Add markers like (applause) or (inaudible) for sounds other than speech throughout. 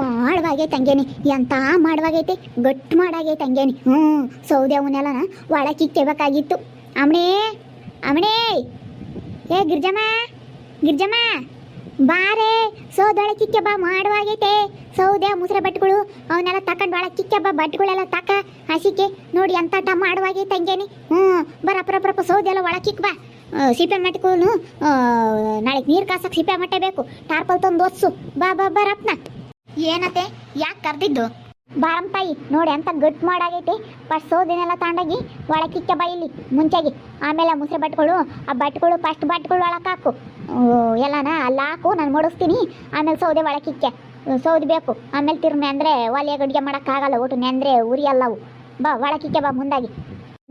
ಮಾಡವಾಗೈತೆ ಹಂಗೇನಿ. ಎಂತ ಮಾಡವಾಗೈತೆ? ಗಟ್ಟು ಮಾಡಾಗೈತೆ ಹಂಗೇನಿ. ಹ್ಞೂ, ಸೌದೆ ಅವನ್ನೆಲ್ಲ ಒಳ ಕಿಕ್ಕಬೇಕಾಗಿತ್ತು ಅಮಣೇ ಅಮಣೇ ಏ, ಗಿರ್ಜಮ್ಮ ಗಿರ್ಜಮ್ಮ. ಬಾರೆ ಸೌದೊಳ ಕಿಕ್ಕೆ ಬಾ, ಮಾಡುವಾಗೈತೆ. ಸೌದೆ ಮುಸ್ರೆ ಬಟ್ಟೆಗಳು ಅವನ್ನೆಲ್ಲ ತಕೊಂಡು ಒಳ ಕಿಕ್ಕೆ ಬಾ ತಕ, ಹಸಿಕೆ. ನೋಡಿ ಎಂತ ಮಾಡುವಾಗೈತೆ ಹಂಗೇನಿ. ಹ್ಞೂ ಬರಪ್ರಪ್ರಪ್ಪ ಸೌದೆ ಎಲ್ಲ ಒಳ ಕಿಕ್ ಬಾ. ಸಿಪೆ ಸಿಪ್ಪೆ ಮಟ್ಟಕ್ಕೂ ನಾಳೆ ನೀರು ಕಾಸಕ್ಕೆ ಸಿಪೆ ಮಟ್ಟೆ ಬೇಕು. ಟಾರ್ಪಲ್ ತಂದು ಒಸ್ಸು ಬಾ ಬಾ ಬರಪ್ನ ಏನತ್ತೆ? ಯಾಕೆ ಕರೆದಿದ್ದು? ಬಾರಂ ತಾಯಿ ನೋಡಿ ಅಂತ ಗಟ್ಟು ಮಾಡಾಗೈತಿ. ಫಸ್ಟ್ ಸೋದಿನೆಲ್ಲ ತಗೊಂಡೋಗಿ ಒಳಗೆ ಕಿಕ್ಕ ಬಾಯಿಲಿ ಮುಂಚೆಗೆ. ಆಮೇಲೆ ಮುಸ್ರೆ ಬಟ್ಗಳು ಆ ಬಟ್ಗಳು ಫಸ್ಟ್ ಬಟ್ಗಳು ಒಳಗೆ ಹಾಕು. ಎಲ್ಲಾನ ಅಲ್ಲಿ ಹಾಕು, ನಾನು ಮಡಿಸ್ತೀನಿ. ಆಮೇಲೆ ಸೌದೆ ಒಳಕಿಕ್ಕೆ ಕಿಕ್ಕೆ. ಸೌದೆ ಬೇಕು ಆಮೇಲೆ ತಿರ್ಮೆ ಅಂದರೆ ಒಲೆಯಾಗ ಅಡುಗೆ ಮಾಡೋಕ್ಕಾಗಲ್ಲ, ಒಟ್ಟು ನೆಂದ್ರೆ ಉರಿ ಅಲ್ಲವು. ಬಾ ಒಳಕಿಕ್ಕೆ ಬಾ ಮುಂದಾಗಿ.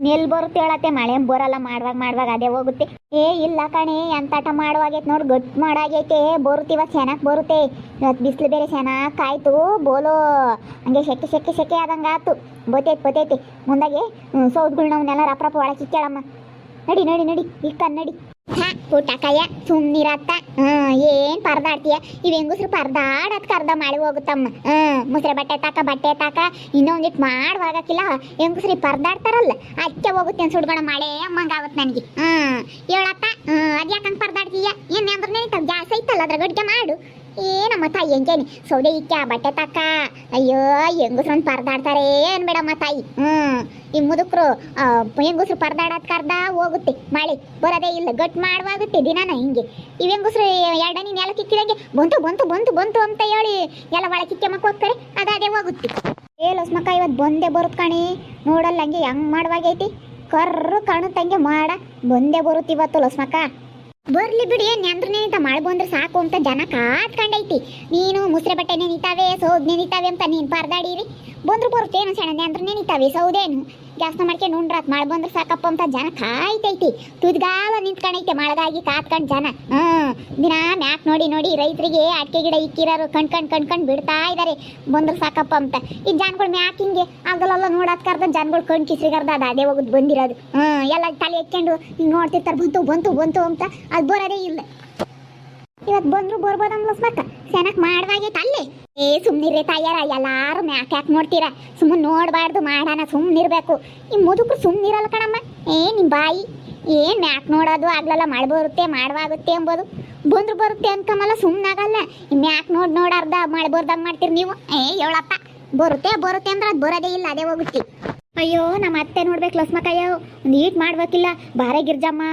ನೆಲ್ ಬರುತ್ತೆ ಹೇಳತ್ತೆ? ಮಳೆ ಬರಲ್ಲ, ಮಾಡುವಾಗ ಮಾಡುವಾಗ ಅದೇ ಹೋಗುತ್ತೆ. ಏ, ಇಲ್ಲ ಕಣೆ ಎಂತಾಟ ಮಾಡುವಾಗೈತೆ ನೋಡಿ ಗಟ್ ಮಾಡಾಗೈತೆ. ಬರುತ್ತೀವ ಚೆನ್ನಾಗಿ ಬರುತ್ತೆ. ಇವತ್ತು ಬಿಸಿಲು ಬೇರೆ ಚೆನ್ನಾಗಿ ಕಾಯ್ತು ಬೋಲೋ, ಹಂಗೆ ಸೆಕೆ ಸೆಕೆ ಸೆಕೆ ಆದಂಗೆ ಆತು. ಬತ್ತೈತೆ ಬತ್ತೈತೆ ಮುಂದಾಗೆ ಸೌದ್ಗಳನ್ನ ಅವನ್ನೆಲ್ಲ ರಪ್ಪ ರಪ್ಪ ಒಳಗೆ ನಡಿ ನಡಿ ನಡಿ ಇಕ್ಕ ನಡಿ. ಹಾ ಸುಮ್ಮನಿರತ್ತ ಏನ್ ಪರದಾಡ್ತೀಯ? ಇವ್ ಹೆಂಗಸ್ರು ಪರದಾಡತ್ ಕರ್ದ ಮಾಡಿ ಹೋಗುತ್ತಮ್ಮ. ಹ್ಮ್ ಮುಸ್ರೆ ಬಟ್ಟೆ ತಾಕ ಬಟ್ಟೆ ತಾಕ ಇನ್ನೊಂದಿಟ್ ಮಾಡುವಾಗಕ್ಕಿಲ್ಲ ಹೆಂಗಸ್ರಿ ಪರದಾಡ್ತಾರಲ್ಲ, ಅಚ್ಚೆ ಹೋಗುತ್ತೆ ಸುಡ್ಗೋಣ ಮಳೆ ಅಮ್ಮಂಗಾಗುತ್ತೆ ನನಗೆ. ಹ್ಮ್ ಹೇಳತ್ತ ಹ್ಮ್ ಅದ್ಯಾಕಂಗ್ ಪರದಾಡ್ತೀಯ? ಏನ್ ಅಂದ್ರೆ ನೆನಿತಾವ? ಗ್ಯಾಸ್ ಐತಲ್ಲ ಅದ್ರ ಗಡ್ಗೆ ಮಾಡು. ಏನಮ್ಮ ತಾಯಿ ಹೆಂಗೇನಿ? ಸೌದೆ ಇಕ್ಕ ಬಟ್ಟೆ ತಕ್ಕ ಅಯ್ಯೋ, ಹೆಂಗಸ್ರನ್ ಪರದಾಡ್ತಾರೆ ಬೇಡ ತಾಯಿ. ಹ್ಮ್. ಈ ಮುದುಕರು ಹೆಂಗಸ್ರು ಪರದಾಡೋದ್ ಕರ್ದ ಹೋಗುತ್ತೆ. ಮಳೆ, ಬರೋದೇ ಇಲ್ಲ. ಗಟ್ ಮಾಡುವಾಗುತ್ತೆ ದಿನಾನ ಹಿಂಗೆ. ಈ ಹೆಂಗಸ್ರು ಎರಡ ನೀನ್ ಎಲ್ಲ ಕಿಕ್ಕಿದಂಗೆ ಬಂತು ಬಂತು ಬಂತು ಬಂತು ಅಂತ ಹೇಳಿ ಎಲ್ಲ ಒಳ ಕಿಕ್ಕೆ ಮಕ್ಕ ಹೋಗ್ತಾರೆ. ಅದಾದೇ ಹೋಗುತ್ತೆ. ಏ, ಲಸ್ಮಕ್ಕ ಇವತ್ತು ಬಂದೇ ಬರುತ್ತೆ ಕಣಿ. ನೋಡಲ್ಲ ಹಂಗೆ ಹೆಂಗ್ ಮಾಡುವಾಗೈತಿ. ಕರ್ರು ಕಾಣುತ್ತಂಗೆ ಮಾಡ. ಬಂದೇ ಬರುತ್ತೆ ಇವತ್ತು ಲಸ್ಮಕ್ಕ. ಬರ್ಲಿ ಬಿಡಿ ನೆಂದ್ರ ನೆನಿತ ಮಳೆ ಬಂದ್ರೆ ಸಾಕು ಅಂತ ಜನ ಕಾತ್ಕೊಂಡೈತಿ ನೀನು ಮುಸ್ರೆ ಬಟ್ಟೆ ನೆನಿತಾವೆ ಸೋದ್ ನೆನಿತಾವೆ ಅಂತ ನೀನ್ ಪರದಾಡಿರಿ. ಬಂದ್ರು ಬರುತ್ತೇನು ಸಣ್ಣ ಅಂದ್ರೆ ನೆನಿತಾವೆ ಸೌದೇನು ಜಾಸ್ತಿ ಮಾಡ್ಕೊಂಡು ಉಂಡ್ರಾತ್ ಮಾಡಿ ಬಂದ್ರೆ ಸಾಕಪ್ಪ ಅಂತ ಜನ ಕಾಯ್ತೈತಿ. ತುದ್ಗಾಲ ನಿಂತ್ಕೊಂಡೈತೆ ಮಳಗಾಗಿ ಕಾತ್ಕೊಂಡು ಜನ. ಹ್ಮ್ ದಿನ ಮ್ಯಾಕ್ ನೋಡಿ ನೋಡಿ ರೈತರಿಗೆ ಅಡಿಕೆ ಗಿಡ ಇಕ್ಕಿರೋರು ಕಣ್ಕಂಡ್ ಕಣ್ಕಂಡ್ ಬಿಡ್ತಾ ಇದಾರೆ. ಬಂದ್ರೆ ಸಾಕಪ್ಪ ಅಂತ. ಈ ಜನಗಳು ಮ್ಯಾಕ್ ಹಿಂಗೆ ಆಗಲೆಲ್ಲ ನೋಡತ್ ಕರ್ದ ಜನಗಳು ಕಣ್ ಕಿಸ್ರಿಗರ್ದ ಅದು ಹೋಗುದು ಬಂದಿರೋದು. ಹ್ಮ್ ಎಲ್ಲ ತಲೆ ಎತ್ಕೊಂಡು ಹಿಂಗೆ ನೋಡ್ತಿರ್ತಾರೆ, ಬಂತು ಬಂತು ಬಂತು ಅಂತ. ಅದು ಬರೋದೇ ಇಲ್ಲ. ಇವತ್ತು ಬಂದ್ರು ಬರ್ಬೋದು ಅನ್ಲಸ್ಬೇಕ ಸೆನಕ್ ಮಾಡ್ದಾಗೈತೆ ಅಲ್ಲೇ. ಏ ಸುಮ್ಮನಿರಿ ತಾಯ್ಯಾರ, ಎಲ್ಲಾರು ಮ್ಯಾಕ್ ಯಾಕೆ ನೋಡ್ತೀರಾ? ಸುಮ್ಮನೆ ನೋಡಬಾರ್ದು ಮಾಡೋಣ ಸುಮ್ಮನಿರ್ಬೇಕು ಈ ಮುದುಕರು ಸುಮ್ಮನಿರಲ್ಲ ಕಣಮ್ಮ. ಏ ನಿಮ್ಮ ಬಾಯಿ. ಏನ್ ಮ್ಯಾಕ್ ನೋಡೋದು? ಆಗ್ಲೆಲ್ಲ ಮಳೆ ಬರುತ್ತೆ ಮಾಡುವಾಗುತ್ತೆ ಎಂಬುದು ಬಂದ್ರು ಬರುತ್ತೆ ಅನ್ಕಮಲ್ಲ ಸುಮ್ಮನಾಗಲ್ಲ ಮ್ಯಾಕ್ ನೋಡ್ ಮಳೆ ಬರ್ದಂಗೆ ಮಾಡ್ತೀರಿ ನೀವು. ಏ ಹೇಳಪ್ಪ ಬರುತ್ತೆ ಬರುತ್ತೆ ಅಂದ್ರೆ ಅದು ಬರೋದೇ ಇಲ್ಲ, ಅದೇ ಹೋಗುತ್ತೆ. ಅಯ್ಯೋ ನಮ್ಮ ಅತ್ತೆ ನೋಡ್ಬೇಕು ಲಸ್ಮಕಯ್ಯೋ. ಒಂದು ಈಟ್ ಮಾಡ್ಬೇಕಿಲ್ಲ. ಬಾರೆ ಗಿರ್ಜಮ್ಮ,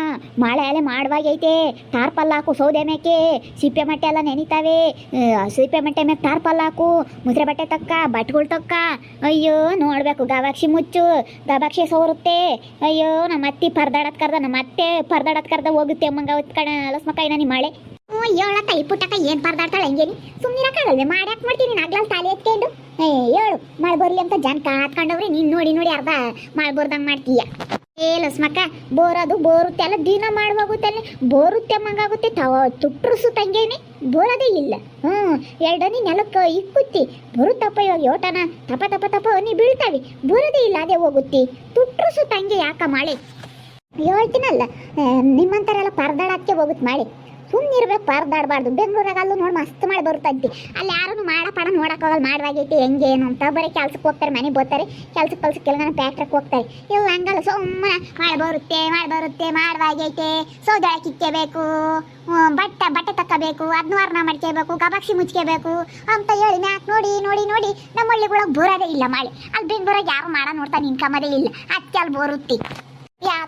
ಮಳೆ ಅಲೆ ಮಾಡುವಾಗೈತೆ. ಟಾರ್ಪಲ್ ಹಾಕು ಸೌದೆ ಮೇಕೆ. ಸಿಪ್ಪೆ ಮಟ್ಟೆ ಎಲ್ಲ ನೆನಿತಾವೆ. ಸಿಪ್ಪೆ ಮಟ್ಟೆ ಮೇಲೆ ಟಾರ್ಪಲ್ ಹಾಕು. ಮುಸ್ರೆ ಬಟ್ಟೆ ತಕ್ಕ, ಬಟ್ಗಳು ತಕ್ಕ. ಅಯ್ಯೋ, ನೋಡ್ಬೇಕು ಗವಾಕ್ಷಿ ಮುಚ್ಚು. ಗವಾಕ್ಷಿ ಸೋರುತ್ತೆ. ಅಯ್ಯೋ ನಮ್ಮ ಅತ್ತಿ ಪರ್ದಾಡತ್ ಕರ್ದ ನಮ್ಮ ಅತ್ತೆ ಪರ್ದಾಡತ್ ಕರ್ದ ಹೋಗುತ್ತೆ ಅಮ್ಮಂಗ ಹೊತ್ಕಣ ಕಣ ನಾನು ಮಳೆ. ಹ್ಞೂ ಹೇಳಕ್ಕ ಈ ಪುಟ್ಟಕ್ಕ ಏನು ಪರ್ದಾಡ್ತಾಳೆ ಹಂಗೇನಿ? ಸುಮ್ಮನಿರಕ್ಕಾಗಲ್ವೇ ಮಾಡ್ಯಾಕ್ ಮಾಡ್ತೀನಿ? ನಾಗ್ಲಾಲ್ ತಾಲಿ ಎತ್ಕೊಂಡು. ಏ ಹೇಳು ಮಳೆ ಬರ್ಲಿ ಅಂತ ಜನ ಕಾತ್ಕೊಂಡವ್ರಿ. ನೀನ್ ನೋಡಿ ನೋಡಿ ಅರ್ಧ ಮಳೆ ಬರ್ದಂಗ್ ಮಾಡ್ತೀಯ. ಏ, ಲಸ್ಮಕ್ಕ, ಬೋರದು ಬೋರುತ್ತೆ ಅಲ್ಲ, ದಿನ ಮಾಡುವಾಗುತ್ತಲ್ಲ ಬೋರುತ್ತೆ ಮಂಗಾಗುತ್ತೆ, ತವ ತುಟ್ರಸು ತಂಗೇನಿ ಬೋರದೇ ಇಲ್ಲ. ಹ್ಮ್, ಎರಡನೇ ನೆಲಕ್ಕೆ ಇಕ್ಕುತ್ತಿ ಬರುತ್ತಪ್ಪ ಇವಾಗ ಯೋಟನ. ತಪ ತಪ್ಪ ತಪ, ನೀ ಬೀಳ್ತಾವೆ. ಬೋರದೇ ಇಲ್ಲ, ಅದೇ ಹೋಗುತ್ತಿ. ತುಟ್ರಸು ತಂಗೆ ಯಾಕ ಮಾಳೆ? ಹೇಳ್ತೀನಲ್ಲ ನಿಮ್ಮಂತಾರೆಲ್ಲ ಪರದಾಡಕ್ಕೆ ಹೋಗುತ್ತೆ ಮಳೆ. ಸುಮ್ಮನಿರ್ಬೇಕು ಪರದಾಡಬಾರ್ದು. ಬೆಂಗಳೂರಾಗ ಅಲ್ಲೂ ನೋಡಿ ಮಸ್ತ್ ಮಾಡಿ ಬರ್ತೈತಿ. ಅಲ್ಲಿ ಯಾರೂ ಮಾಡ ಪಡ ನೋಡಕ್ ಹೋಗಲ್ಲ ಮಾಡುವಾಗೈತಿ, ಹೆಂಗೆ ಏನು ಅಂತ. ಬರೀ ಕೆಲ್ಸಕ್ಕೆ ಹೋಗ್ತಾರೆ, ಮನೆಗೆ ಬರ್ತಾರೆ. ಕೆಲ್ಸಕ್ಕೆ ಕೆಲ್ಸಕ್ಕೆ ಎಲ್ಲ ಫ್ಯಾಕ್ಟ್ರಿಗೆ ಹೋಗ್ತಾರೆ. ಇಲ್ಲ ಹಂಗಲ್ಲ ಸುಮ್ಮನೆ ಮಾಡಿ ಬರುತ್ತೆ ಮಾಡಿ ಬರುತ್ತೆ, ಮಾಡುವಾಗೈತೆ. ಸೌದೆ ಕಿಕ್ಕಬೇಕು ಬಟ್ಟೆ ಬಟ್ಟೆ ತಕ್ಕಬೇಕು ಅದನ್ನ ವರ್ಣ ಮಾಡ್ಕೋಬೇಕು ಗಬಾಕ್ಷಿ ಮುಚ್ಕೋಬೇಕು ಅಂತ ಹೇಳಿ ಮ್ಯಾಕ್ ನೋಡಿ ನೋಡಿ ನೋಡಿ ನಮ್ಮ ಹಳ್ಳಿಗಳಿಗೆ ಬರೋದೇ ಇಲ್ಲ ಮಳೆ. ಅಲ್ಲಿ ಬೆಂಗಳೂರಾಗ ಯಾರು ಮಾಡ ನೋಡ್ತಾನೆ, ಇನ್ಕಮದೇ ಇಲ್ಲ. ಅದಕ್ಕೆ ಅಲ್ಲಿ ಬರುತ್ತೆ.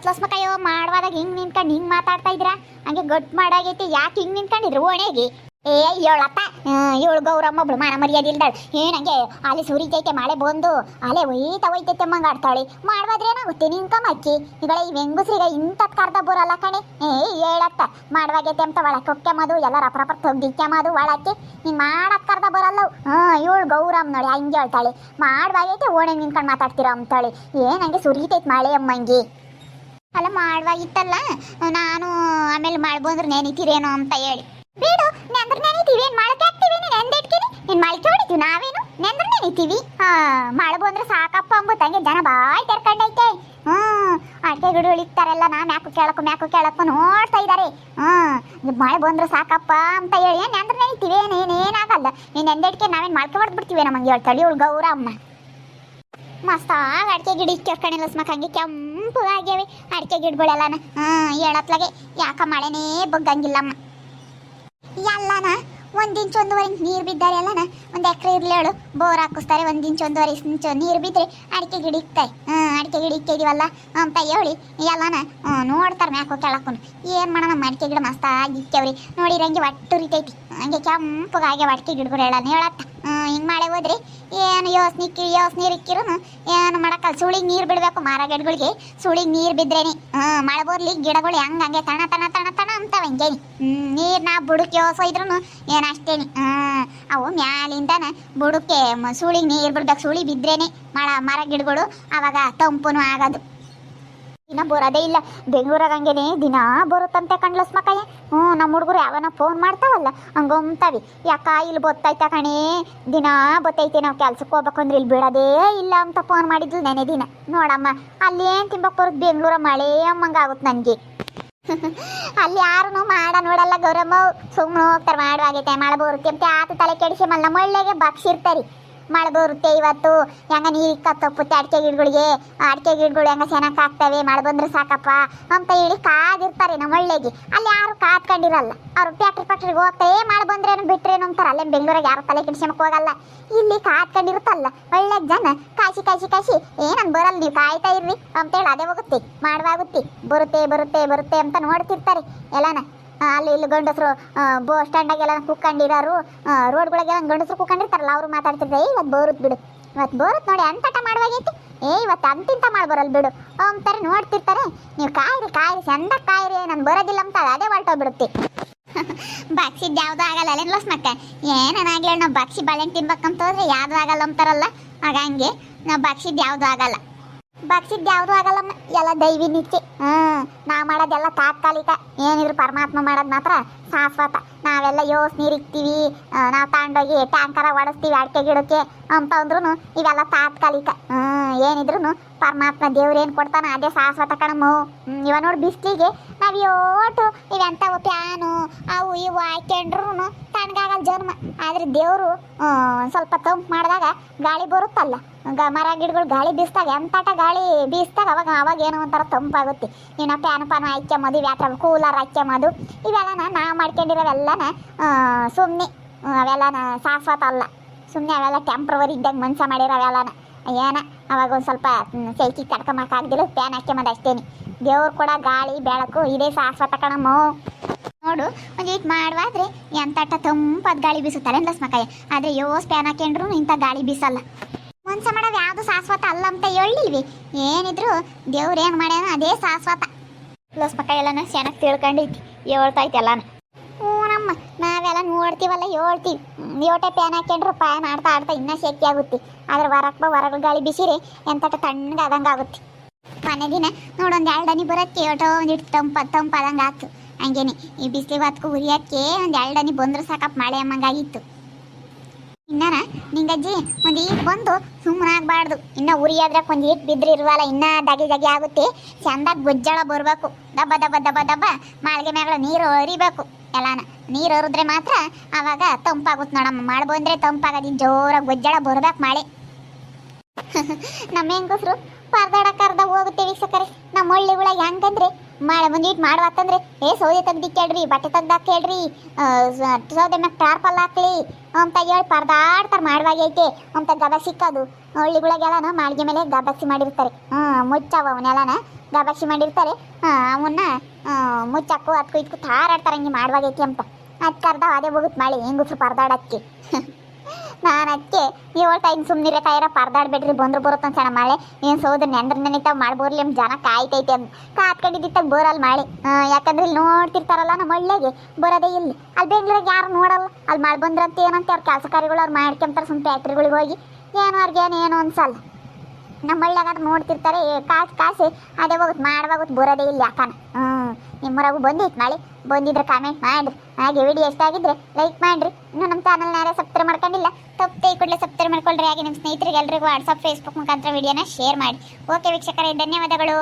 ಯಾತ್ಲಸ್ಮಕಯ್ಯೋ ಮಾಡುವಾಗ ಹಿಂಗ್ ನಿಂತ್ಕೊಂಡು ಹಿಂಗ್ ಮಾತಾಡ್ತಾ ಇದ್ರ ಹಂಗೆ ಗಟ್ ಮಾಡಾಗೈತಿ, ಯಾಕೆ ಹಿಂಗ್ ನಿಂತ್ಕೊಂಡಿದ್ರು ಓಣೆಗೆ? ಏ ಹೇಳಪ್ಪ ಇವಳು ಗೌರಮ್ಮ ಒಬ್ಳು ಮಾನ ಇಲ್ದಾಳ ಏನಂಗೆ ಅಲ್ಲಿ ಸುರಿತೈತೆ ಮಳೆ ಬಂದು, ಅಲೆ ಒಯ್ತಾ ಒಯ್ತೈತೆ ಮಂಗಾಡ್ತಾಳೆ ಮಾಡ್ಬಾದ್ರೆ ಏನಾಗುತ್ತೆ ನಿನ್ ಅಕ್ಕಿ ಈಗಳ ಈ ಹೆಂಗುಸ್ರಿಗ ಇಂಥದ್ ಕರ್ದ ಬರಲ್ಲ ಕಣೆ. ಏ, ಹೇಳತ್ತ, ಮಾಡ್ವಾಗೈತೆ ಅಂತ ಒಳಕ್ಕೆ ಹೊಕ್ಕಮದು ಎಲ್ಲ ರಪ್ಪ ರಪ ತೊಗ್ದಿಕ್ಕೆಮದು ಒಳಕ್ಕೆ. ನೀನ್ ಮಾಡಕ್ ಕರ್ದ ಬರಲ್ಲ ಹಾ, ಇವಳು ಗೌರಮ್ಮ ನೋಡಿ, ಹಂಗೆ ಹೇಳ್ತಾಳೆ. ಮಾಡ್ವಾಗೈತೆ ಓಣೆ ನಿಂತ್ಕೊಂಡು ಮಾತಾಡ್ತೀರ ಅಂತಾಳೆ. ಏನಂಗೆ ಸುರಿತೈತೆ ಮಳೆ ಅಮ್ಮಂಗೆ. ಅಲ್ಲ, ಮಾಡುವಾಗಿತ್ತಲ್ಲ. ನಾನು ಆಮೇಲೆ ಮಳೆ ಬಂದ್ರೆ ನೆನಿತೀರೇನೋ ಅಂತ ಹೇಳಿ. ಬೇಡು, ನೆಂದ್ರ ನೆನಿತೀವಿ. ಏನ್ ಮಾಡಕ್ಕೆ ಹಾಕ್ತೀವಿ ನೀನು ಎಂದಿಟ್ಕಿನಿ ನೀನ್ ಮಳಕೆ ಹೊಡಿತೀವಿ ನಾವೇನು? ನೆಂದ್ರ ನೆನಿತೀವಿ. ಹಾ ಮಳೆ ಬಂದ್ರೆ ಸಾಕಪ್ಪ ಅಂಬುತ್ತಂಗೆ ಜನ ಬಾಯ್ ತೆರ್ಕೊಂಡೈತೆ ಹ್ಮ್ ಅಡ್ಗೆ ಗಿಡ ಇಳಿತಾರೆಲ್ಲ ನಾ ಮ್ಯಾಕು ಕೇಳಕ್ಕು ಮ್ಯಾಕು ಕೇಳಕ್ಕು ನೋಡ್ತಾ ಇದ್ದಾರೆ ನೀ ಮಳೆ ಬಂದ್ರೆ ಸಾಕಪ್ಪ ಅಂತ ಹೇಳಿ. ಏನು ಅಂದ್ರೆ ನೆನಿತೀವಿ? ಏನು ಏನಾಗಲ್ಲ ನೀನು ಎಂದಿಟ್ಕೆ ನಾವೇನು ಮಳಕೆ ಹೊಡೆದ್ಬಿಡ್ತೀವಿ ನಮಗೆ ಹೇಳ್ತಾಳೆ ಗೌರ ಅಮ್ಮ. ಮಸ್ತಾಗಿ ಅಡಿಕೆ ಗಿಡ ಕೇಳ್ಕೊಂಡಿಲ್ಲ ಸ್ಮಕ್, ಹಂಗೆ ಕೆಂಪು ಆಗ್ಯಾವೆ ಅಡಿಕೆ ಗಿಡಗಳೆಲ್ಲನ? ಹಾಂ, ಹೇಳತ್ಲಾಗೆ, ಯಾಕ ಮಳೆನೇ ಬಗ್ಗಂಗಿಲ್ಲಮ್ಮ. ಎಲ್ಲನ ಒಂದು ಇಂಚ್ ಒಂದೂವರೆ ನೀರು ಬಿದ್ದಾರೆ ಎಲ್ಲನ, ಒಂದು ಎಕರೆ ಇರ್ಲೇಳು ಬೋರ್ ಹಾಕಿಸ್ತಾರೆ ಒಂದು ಇಂಚ್ ಒಂದೂವರೆ ಇಂಚು ನೀರು ಬಿದ್ದರೆ ಅಡಿಕೆ ಗಿಡ ಇಕ್ತಾಯಿ. ಹಾಂ, ಅಡಿಕೆ ಗಿಡ ಇಕ್ಕಿದೀವಲ್ಲ ಅಂತ ಹೇಳಿ, ಎಲ್ಲನ ನೋಡ್ತಾರೆ ಮ್ಯಾಕೋ ಕೆಳಕ್ಕೂ ಏನು ಮಾಡೋಣ ಅಡಿಕೆ ಗಿಡ ಮಸ್ತಾಗಿ ಇಕ್ಕವ್ರಿ ನೋಡಿ ಹಂಗೆ ಒಟ್ಟು ರೀತೈತಿ. ಹಂಗೆ ಕೆಂಪಗಾಗೆ ಅಡಿಕೆ ಗಿಡಗಳು ಹೇಳತ್ತ. ಹಿಂಗೆ ಮಳೆ ಹೋದ್ರಿ. ಏನು ಯೋಸ್ನಿ ಕಿ ಯೋಸ್ ನೀರು ಇಕ್ಕಿರು ಏನು ಮಾಡಕ್ಕಲ್ಲ ಸುಳಿಗೆ ನೀರು ಬಿಡಬೇಕು ಮರ ಗಿಡಗಳಿಗೆ ಸುಳಿಗೆ ನೀರು ಬಿದ್ರೇನಿ. ಹಾಂ ಮಳೆ ಬರ್ಲಿ, ಗಿಡಗಳು ಹೆಂಗೆ ಹಂಗೆ ತಣ ತಣ ತಣ ತಣ ಅಂತವೆ ಹಿಂಗೇನಿ. ನೀರು ನಾ ಬುಡಕ್ಕೆ ಯೋಸ ಇದ್ರು ಏನು ಅಷ್ಟೇನಿ. ಹಾಂ ಅವು ಮ್ಯಾಲಿಂದನ ಬುಡಕ್ಕೆ ಸುಳಿ ಸುಳಿಗೆ ನೀರು ಬಿಡ್ಬೇಕು. ಸುಳಿ ಬಿದ್ರೇನೆ ಮಳ ಮರ ಗಿಡಗಳು ಅವಾಗ ತಂಪುನು ಆಗೋದು. ದಿನ ಬರೋದೇ ಇಲ್ಲ. ಬೆಂಗಳೂರಾಗ ಹಂಗೇನೆ ದಿನ ಬರುತ್ತಂತೆ ಕಣ್ಲಸ್ ಮಕ್ಕಯ್ಯ ಹ್ಞೂ, ನಮ್ಮ ಹುಡುಗರು ಯಾವನ ಫೋನ್ ಮಾಡ್ತಾವಲ್ಲ, ಹಂಗಂತವಿ. ಯಾಕ ಇಲ್ಲಿ ಬತ್ತೈತ ಕಣೇ? ದಿನ ಬತ್ತೈತೆ ನಾವು ಕೆಲ್ಸಕ್ಕೆ ಹೋಗ್ಬೇಕಂದ್ರೆ ಇಲ್ಲಿ ಬಿಡೋದೇ ಇಲ್ಲ ಅಂತ ಫೋನ್ ಮಾಡಿದ್ಲು ನೆನೆ ದಿನ. ನೋಡಮ್ಮ, ಅಲ್ಲಿ ಏನು ತಿಂಬಕ್ಕೆ ಬರುತ್ತೆ ಬೆಂಗಳೂರ ಮಳೆ ಅಮ್ಮಂಗಾಗುತ್ತೆ ನನಗೆ. (laughs) ಅಲ್ಲಿ ಯಾರು ಮಾಡ ನೋಡಲ್ಲ ಗೌರಮ್ಮ ಸುಮ್ಮನೆ ಹೋಗ್ತಾರೆ ಮಾಡುವಾಗೈತೆ ಮಳೆ ಬರುತ್ತೆ ಅಂತ ಆತ ತಲೆ ಕೆಡಿಸಿ ಮಲ್ಲ ಮಳ್ಳೆಗೆ ಬಗ್ಸಿರ್ತಾರೆ. ಮಳೆ ಬರುತ್ತೆ ಇವತ್ತು. ಹೆಂಗ ನೀರಿಗೆ ತಪ್ಪುತ್ತೆ ಅಡಿಕೆ ಗಿಡಗಳಿಗೆ. ಅಡಿಕೆ ಗಿಡಗಳು ಹೆಂಗ ಚೆನ್ನಾಗಿ ಆಗ್ತವೆ ಮಳೆ ಬಂದ್ರೆ ಸಾಕಪ್ಪ. ಅಂತ ಹೇಳಿ ಕಾದಿರ್ತಾರೆ ನಮ್ಮ ಒಳ್ಳೆಗೆ ಅಲ್ಲಿ ಯಾರು ಕಾದ್ಕೊಂಡಿರಲ್ಲ. ಅವ್ರು ಫ್ಯಾಕ್ಟ್ರಿ ಫ್ಯಾಕ್ಟ್ರಿಗೆ ಹೋಗ್ತಾರೆ ಮಳೆ ಬಂದ್ರೇನು ಬಿಟ್ರೇನು ಅಂತಾರೆ. ಅಲ್ಲೇ ಬೆಂಗಳೂರಿಗೆ ಯಾರು ತಲೆ ಕೆಡಿಸ್ಕೊಳಕ್ ಹೋಗಲ್ಲ ಇಲ್ಲಿ ಕಾದ್ಕೊಂಡಿರುತ್ತಲ್ಲ, ಒಳ್ಳೆ ಜನ ಕಾಶಿ ಕಾಶಿ ಕಾಶಿ. ಏನನ್ ಬರಲ್ಲ, ನೀವು ಕಾಯ್ತಾ ಇರ್ರಿ. ಅಂತೇಳಿ ಅದೇ ಹೋಗುತ್ತೆ. ಮಾಡುವಾಗುತ್ತೆ. ಬರುತ್ತೆ ಬರುತ್ತೆ ಬರುತ್ತೆ ಅಂತ ನೋಡ್ತಿರ್ತಾರೆ. ಎಲ್ಲಾನ ಅಲ್ಲಿ ಇಲ್ಲಿ ಗಂಡಸರು ಬೋ ಸ್ಟ್ಯಾಂಡಾಗೆಲ್ಲ ಕುಕ್ಕಂಡಿರೋರು ರೋಡ್ಗಳಿಗೆಲ್ಲ ಗಂಡಸರು ಕುಕ್ಕಂಡಿರ್ತಾರಲ್ಲ ಅವ್ರು ಮಾತಾಡ್ತಿರ್ತಾರೆ "ಏ, ಇವತ್ತು ಬೋರುತ್ ಬಿಡು. ಇವತ್ತು ಬೋರುತ್ ನೋಡಿ ಅಂತಟ ಮಾಡುವಾಗೈತಿ. ಏ ಇವತ್ತು ಅಂತಿಂತ ಮಾಡಿ ಬರಲ್ಲ ಬಿಡು. ಅಂತಾರೆ ನೋಡ್ತಿರ್ತಾರೆ. ನೀವು ಕಾಯಿರಿ ಕಾಯಿರಿ ಚಂದ ಕಾಯಿರಿ ನಾನು ಬರೋದಿಲ್ಲ ಅಂತ ಅದೇ ಹೊರಟೋಗ್ಬಿಡುತ್ತೆ (laughs) ಬಕ್ಸಿದ್ ಯಾವ್ದು ಆಗಲ್ಲ ಅಲ್ಲೇನ್ಲ ಮತ್ತೆ? ಏನಾಗ್ಲಿ ನಾವು ಬಕ್ಸಿ ಬಾಳೆಹಣ್ಣು ತಿನ್ಬೇಕಂತ ಹೋದ್ರೆ ಯಾವ್ದು ಆಗಲ್ಲ ಅಂತಾರಲ್ಲ? ಆಗ ಹಂಗೆ ನಾವು ಬಕ್ಸಿದ್ ಯಾವ್ದು ಆಗಲ್ಲ. ಬಕ್ಸಿದ್ ಯಾವ್ದು ಆಗಲ್ಲಮ್ಮ ಎಲ್ಲ ದೈವಿ ನಿಚ್ಚಿ ಹ್ಮ್ ನಾವ್ ಮಾಡೋದೆಲ್ಲ ತಾತ್ಕಾಲಿಕ. ಏನಿದ್ರು ಪರಮಾತ್ಮ ಮಾಡೋದ್ ಮಾತ್ರ ಶಾಶ್ವತ. ನಾವೆಲ್ಲ ಯೋಸ್ ನೀರಿಕ್ತೀವಿ. ನಾವು ತಗೊಂಡೋಗಿ ಟ್ಯಾಂಕರ ಒಡಿಸ್ತೀವಿ ಅಡಿಕೆ ಗಿಡಕ್ಕೆ ಅಂತ ಅಂದ್ರೂ ಇವೆಲ್ಲ ತಾತ್ಕಾಲಿಕ. ಹ್ಮ್ ಏನಿದ್ರು ಪರಮಾತ್ಮ ದೇವ್ರು ಏನು ಕೊಡ್ತಾನ ಅದೇ ಶಾಶ್ವತ ಕಣಮ್ಮು. ಹ್ಮ್, ಇವ ನೋಡಿ ಬಿಸ್ಲಿಗೆ ನಾವು ಯೋಟು ಇವೆಂಥವು ಪ್ಯಾನು ಅವು ಇವು ಹಾಕ್ಯಂಡ್ರು ತಣ್ಣಗಾಗಲ್ಲ ಜನ್ಮ. ಆದ್ರೆ ದೇವರು ಸ್ವಲ್ಪ ತಂಪು ಮಾಡಿದಾಗ ಗಾಳಿ ಬರುತ್ತಲ್ಲ. ಗ, ಮರ ಗಿಡಗಳು ಗಾಳಿ ಬೀಸ್ದಾಗ, ಎಂತಾಟ ಗಾಳಿ ಬೀಸ್ದಾಗ ಅವಾಗ ಅವಾಗ ಏನೋ ಒಂಥರ ತಂಪಾಗುತ್ತೆ. ಇನ್ನು ಪ್ಯಾನ್ ಪಾನ ಹಾಕ್ಯಮದು ವ್ಯಾಟ್ರ ಕೂಲರ್ ಹಾಕ್ಯಮದು ಇವೆಲ್ಲನ ನಾವು ಮಾಡ್ಕೊಂಡಿರೋವೆಲ್ಲನ ಸುಮ್ಮನೆ ಅವೆಲ್ಲನ ಶಾಶ್ವತ ಅಲ್ಲ ಸುಮ್ಮನೆ ಅವೆಲ್ಲ ಟೆಂಪ್ರವರಿ ಇದ್ದಾಗ ಮನ್ಸ ಮಾಡಿರೋವೆಲ್ಲನ. ಏನ, ಅವಾಗ ಒಂದು ಸ್ವಲ್ಪ ಸೈಕಿ ತಡ್ಕೊಂಬಕ್ಕಾಗ್ದಿಲ್ಲ ಪ್ಯಾನ್ ಹಾಕ್ಯಮದು ಅಷ್ಟೇನಿ. ದೇವ್ರು ಕೂಡ ಗಾಳಿ, ಬೆಳಕು, ಇದೇ ಶಾಶ್ವತ ಕಣಮ್ಮ. ನೋಡು, ಒಂದು ಏಟ್ ಮಾಡುವಾದ್ರೆ ಎಂತಟ ತಂಪಾದ ಗಾಳಿ ಬೀಸುತ್ತಾರೆ ಲಸ್ಮಕಾಯಿ? ಆದರೆ ಯೋ ಸ್ಪ್ಯಾನ್ ಹಾಕೊಂಡ್ರು ಇಂಥ ಗಾಳಿ ಬೀಸಲ್ಲ. ಮನ್ಸ ಮಾಡೋದು ಯಾವುದು ಶಾಶ್ವತ ಅಲ್ಲ ಅಂತ ಹೇಳಿಲ್ವಿ ಏನಿದ್ರು ದೇವ್ರು ಏನು ಮಾಡ್ಯಾನ ಅದೇ ಶಾಶ್ವತ. ಲಸ್ಮಕಾಯಿ ಎಲ್ಲನ ಚೆನ್ನಾಗಿ ತಿಳ್ಕೊಂಡೈತಿ ಹೇಳ್ತೈತಿ ಎಲ್ಲಾನ. ಹ್ಞೂ ನಮ್ಮ, ನಾವೆಲ್ಲ ನೋಡ್ತೀವಲ್ಲ, ಹೇಳ್ತೀವಿ. ಯೋಟೆ ಪ್ಯಾನ್ ಹಾಕೊಂಡ್ರು ಪ್ಯಾನ್ ಆಡ್ತಾ ಆಡ್ತಾ ಇನ್ನೂ ಶೆಕೆ ಆಗುತ್ತೆ. ಆದ್ರೆ ಹೊರಗೆ ಬಾ ಹೊರಗೆ ಗಾಳಿ ಬಿಸಿರಿ ಎಂತಟ ತಣ್ಣಗೆ ಆದಂಗೆ ಆಗುತ್ತೆ ಮನೆ ದಿನ ನೋಡೊಂದು ಎರಡು ಹನಿ ಬರೋಕ್ಕೆ ಯೋಟೋ ಒಂದಿಟ್ಟು ತಂಪ ತಂಪಾದಂಗೆ ಆಯ್ತು ಹಂಗೇನೆ, ಈ ಬಿಸಿಲು ಹೊತ್ಕು ಉರಿಯೋಕ್ಕೆ ಒಂದು ಎರಡು ಹನಿ ಬಂದ್ರೆ ಸಾಕಪ್ಪ ಮಳೆ ಅಮ್ಮಂಗಾಗಿತ್ತು. ಇನ್ನನ ನಿಂಗಜ್ಜಿ, ಒಂದು ಈಟ್ ಬಂದು ಸುಮ್ಮನೆ ಆಗಬಾರ್ದು. ಇನ್ನ ಉರಿ ಆದ್ರೆ ಒಂದು ಈಟ್ ಬಿದ್ದರೆ ಇರುವಲ್ಲ, ಇನ್ನ ದಗಿ ದಗಿ ಆಗುತ್ತೆ. ಚಂದಾಗಿ ಗೊಜ್ಜಳ ಬರಬೇಕು. ದಬ್ಬ ದಬ್ಬ ದಬ್ಬ ದಬ್ಬ ಮಾಳಿಗೆ ಮ್ಯಾಗಳ ನೀರು ಹರಿಬೇಕು. ಎಲ್ಲಾನ, ನೀರು ಹರಿದ್ರೆ ಮಾತ್ರ ಆವಾಗ ತಂಪಾಗುತ್ತೆ ನೋಡಮ್ಮ. ಮಾಡಿ ಬಂದರೆ ತಂಪಾಗದಿ ಜೋರಾಗಿ ಗೊಜ್ಜಳ ಬರ್ಬೇಕು ಮಳೆ. (laughs) ನಮ್ಮ ಹೆಂಗಸ್ರು ಪರದಾಡಕ್ ಕರ್ದ ಹೋಗುತ್ತೆ ವೀಕ್ಷಕರೇ ನಮ್ಮ ಹಳ್ಳಿಗಳಿಗೆ ಹೆಂಗಂದ್ರೆ ಮಳೆ ಬಂದಿಟ್ಟು ಮಾಡ್ವಾತಂದ್ರೆ ಏ ಸೌದೆ ತೆಗ್ದಿ ಕೇಳ್ರಿ, ಬಟ್ಟೆ ತೆಗ್ದಾಕ್ ಕೇಳ್ರಿ ಸೌದೆ ಮ್ಯಾಗ ಟಾರ್ಪಲ್ ಹಾಕ್ಲಿ, ಅಂತ ಹೇಳಿ ಪರದಾಡ್ತಾರೆ ಮಾಡುವಾಗೈತೆ ಅಂತ ಗಬ ಸಿಕ್ಕದು. ಹಳ್ಳಿಗಳಿಗೆಲ್ಲನ ಮಾಳಿಗೆ ಮೇಲೆ ಗಬಸಿ ಮಾಡಿರ್ತಾರೆ. ಹ್ಮ್ ಮುಚ್ಚವ ಅವನ್ನೆಲ್ಲನ ಗಬಸಿ ಮಾಡಿರ್ತಾರೆ. ಅವನ್ನ ಮುಚ್ಚಕ್ಕೂ ಅದಕ್ಕೂ ಇದಕ್ಕೂ ತಾರಾಡ್ತಾರೆ ಹಂಗೆ ಮಾಡುವಾಗೈತಿ ಅಂತ. ಅದಕ್ಕೆ ಅರ್ಧ ಅದೇ ಹೋಗುತ್ತೆ ಮಾಳಿ ಹೆಂಗು ಪರದಾಡಕ್ಕೆ. (laughs) ನಾನು ಅದಕ್ಕೆ ಏಳು ಟೈಮ್ ಸುಮ್ಮನಿರ ಕಾಯಿರ ಪರ್ದಾಡ್ಬೇಡ್ರಿ ಬಂದ್ರು ಬರುತ್ತೆ ಸಣ್ಣ ಮಳೆ. ನೀನು ಸೋದ್ರ ನೆಂದ್ರ ನೆನಿತಾವ್ ಮಾಡ್ಬೋರ್ಲಿ ಜನ ಕಾಯ್ತೈತೆ ಅಂತ ಕಾತ್ಕೊಂಡಿದ್ದಿತ್ತಾಗ ಬೋರಲ್ಲಿ ಆ, ಯಾಕಂದ್ರೆ ಇಲ್ಲಿ ನೋಡ್ತಿರ್ತಾರಲ್ಲ ನಮ್ಮ ಹಳ್ಳಿಗೆ ಬರೋದೇ ಇಲ್ಲಿ. ಅಲ್ಲಿ ಯಾರು ನೋಡಲ್ಲ. ಅಲ್ಲಿ ಮಳೆ ಬಂದ್ರಂತ ಏನಂತ ಅವ್ರ ಕೆಲಸ ಕಾರ್ಯಗಳು ಅವ್ರು ಮಾಡ್ಕೊಂತಾರೆ ಸುಮ್ಮನೆ ಫ್ಯಾಕ್ಟ್ರಿಗಳಿಗೆ ಹೋಗಿ. ಏನು ಅವ್ರಿಗೆ ಏನು ಅನ್ಸಲ್ಲ. ನಮ್ಮ ಹಳ್ಳಿಯಾಗ ನೋಡ್ತಿರ್ತಾರೆ ಕಾಸು ಕಾಸು. ಅದೇ ಹೋಗುತ್ತೆ ಮಾಡುವಾಗುತ್ತೆ ಬರೋದೇ ಇಲ್ಲ ಯಾಕನ. ಹ್ಞೂ ನಿಮ್ಮೂರಾಗೂ ಬಂದಿತ್ತು ಮಾಡಿ ಬಂದಿದ್ರೆ ಕಾಮೆಂಟ್ ಮಾಡ್ರಿ. ಹಾಗೆ ವಿಡಿಯೋ ಇಷ್ಟ ಆಗಿದ್ರೆ ಲೈಕ್ ಮಾಡ್ರಿ. ಇನ್ನು ನಮ್ಮ ಚಾನಲ್ನ ನಾರ ಸಬ್ಸ್ಕ್ರೈಬ್ ಮಾಡ್ಕೊಂಡಿಲ್ಲ ತಪ್ಪು ಕೂಡಲೇ ಸಬ್ಸ್ಕ್ರೈಬ್ ಮಾಡ್ಕೊಳ್ರಿ. ಹಾಗೆ ನಿಮ್ಮ ಸ್ನೇಹಿತರಿಗೆ ಎಲ್ಲರಿಗೂ ವಾಟ್ಸಪ್ ಫೇಸ್ಬುಕ್ ಮುಖಾಂತರ ವಿಡಿಯೋನ ಶೇರ್ ಮಾಡಿ. ಓಕೆ ವೀಕ್ಷಕರೇ, ಧನ್ಯವಾದಗಳು.